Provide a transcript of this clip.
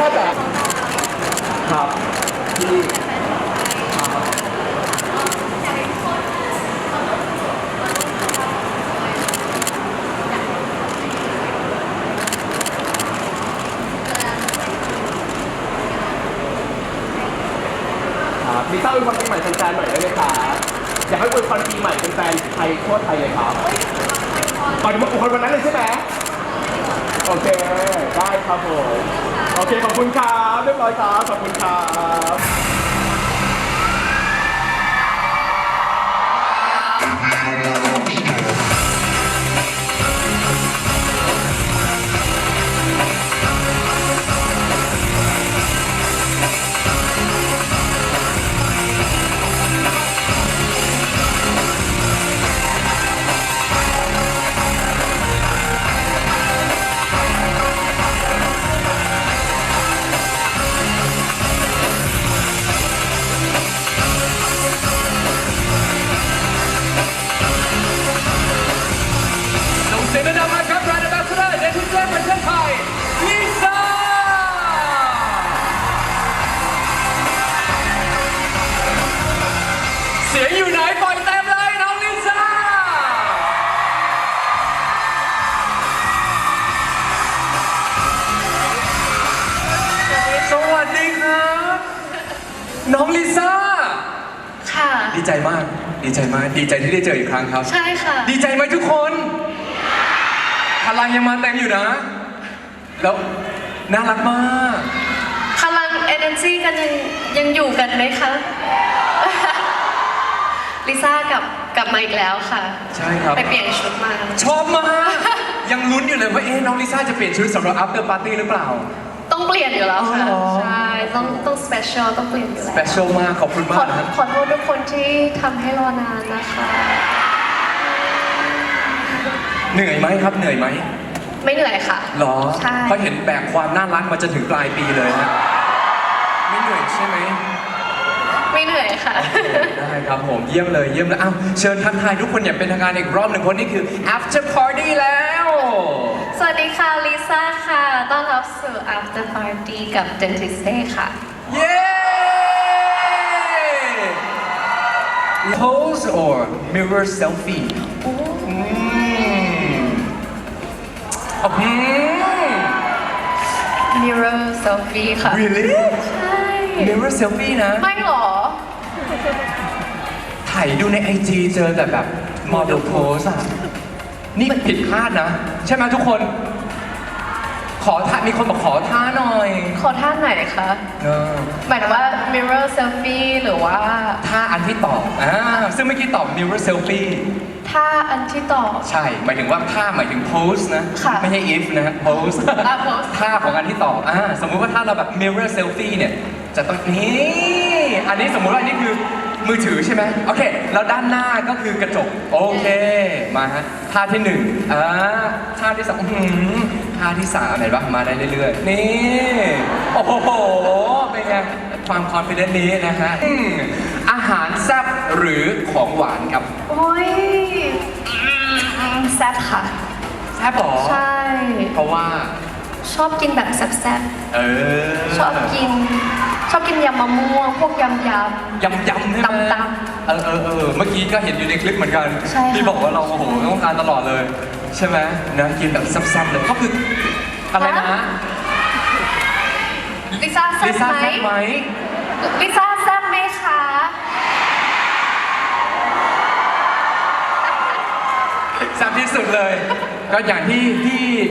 พ่อจ๋าครับที่ครับลิซ่าอวยพนปีใหม่แฟนๆหน่อยได้ไหมครับอยากให้อนยพรปีใหม่แฟนไทยโคตรไทยเลยครับตอนนี้มาอวยวันนั้นเลยใช่ไหม โอเค ได้ครับผม โอเค ขอบคุณครับเรียบร้อยครับขอบคุณครับ สวัสดีครับ น้องลิซ่า ค่ะ ดีใจมาก ดีใจมาก ดีใจที่ได้เจออีกครั้งครับ ใช่ค่ะ ดีใจไหมทุกคนพลังยังมาเต็มอยู่นะ แล้วน่ารักมาก พลัง energy กันยังยังอยู่กันไหมคะ ลิซ่ากลับกลับมาอีกแล้วค่ะ ใช่ครับ ไปเปลี่ยนชุดมา ชอบมาก ยังลุ้นอยู่เลยว่าเอ๊ะน้องลิซ่าจะเปลี่ยนชุดสำหรับ after party หรือเปล่า ต้องเปลี่ยนอยู่แล้วค่ะ อ๋อเหรอใช่ ต้องต้อง special ต้องเปลี่ยนอยู่แล้ว special มากขอบคุณขมาอกนะขอโทษทุกคนที่ทำให้รอนานนะคะ เหนื่อยไหมครับเหนื่อยไหมไม่เหนื่อยค่ะ หรอใช่ เพราะเห็นแบกความน่ารักมาจนถึงปลายปีเลยนะไม่เหนื่อยใช่ไหม ไม่เหนื่อยค่ะ ได้ครับผมเยี่ยมเลยเยี่ยมเลยอ้าวเชิญทักทายทุกคนอย่างเป็นทางการอีกรอบหนึ่งคนนี้คือ after party แล้ว สวัสดีค่ะ ลิซ่าค่ะ ต้อนรับสู่ after party กับ dentist day ค่ะ เย้ pose or mirror selfie อืมอืม mirror selfie ค่ะ really ใช่ mirror selfie นะ ไม่หรอ ถ่ายดูในไอจีเจอแต่แบบ model pose อะนี่ผิดคาดนะ ใช่ไหมทุกคน ขอท่ามีคนบอกขอท่าหน่อยขอท่าไหนคะ เออหมายถึงว่า mirror selfie หรือว่าท่าอันที่ตอบอ่าซึ่งเมื่อกี้ตอบ mirror selfie ท่าอันที่ต่อใช่ หมายถึงว่าท่าหมายถึง pose นะ ค่ะไม่ใช่ if นะ pose อะ pose ท่าของอันที่ตอบอ่าสมมุติว่าถ้าเราแบบ mirror selfie เนี่ย จะต้องนี่อันนี้สมมุติว่าอันนี้คือมือถือใช่ไหมโอเค แล้วด้านหน้าก็คือกระจก โอเค มาฮะท่าที่หนึ่งอ่าท่าที่สองอื้อหือท่าที่สามเห็นปะมาได้เรื่อยๆ นี่ โอ้โห เป็นไง ความคอนฟิเดนซ์นี้นะฮะอืมอาหารแซ่บหรือของหวานครับโอ้ยอืมแซ่บค่ะ แซ่บหรอใช่ เพราะว่า ชอบกินแบบแซ่บเออ ๆ ชอบกิน ชอบกินยำมะม่วงพวกยำย ยำยำใช่ไหมตำเออเออเออเมื่อกี้ก็เห็นอยู่ในคลิปเหมือนกัน ใช่ค่ะที่บอกว่าเราโอ้โหต้องการตลอดเลย ใช่ไหมนะกินแบบแซ่บๆเลยก็คืออะไรนะำลิซ่าแซ่ลิบซ่าไหมแซ่บไหมลิซ่าแซ่บไหมคะแซ่บที่สุดเลย ก็อย่างที่ที่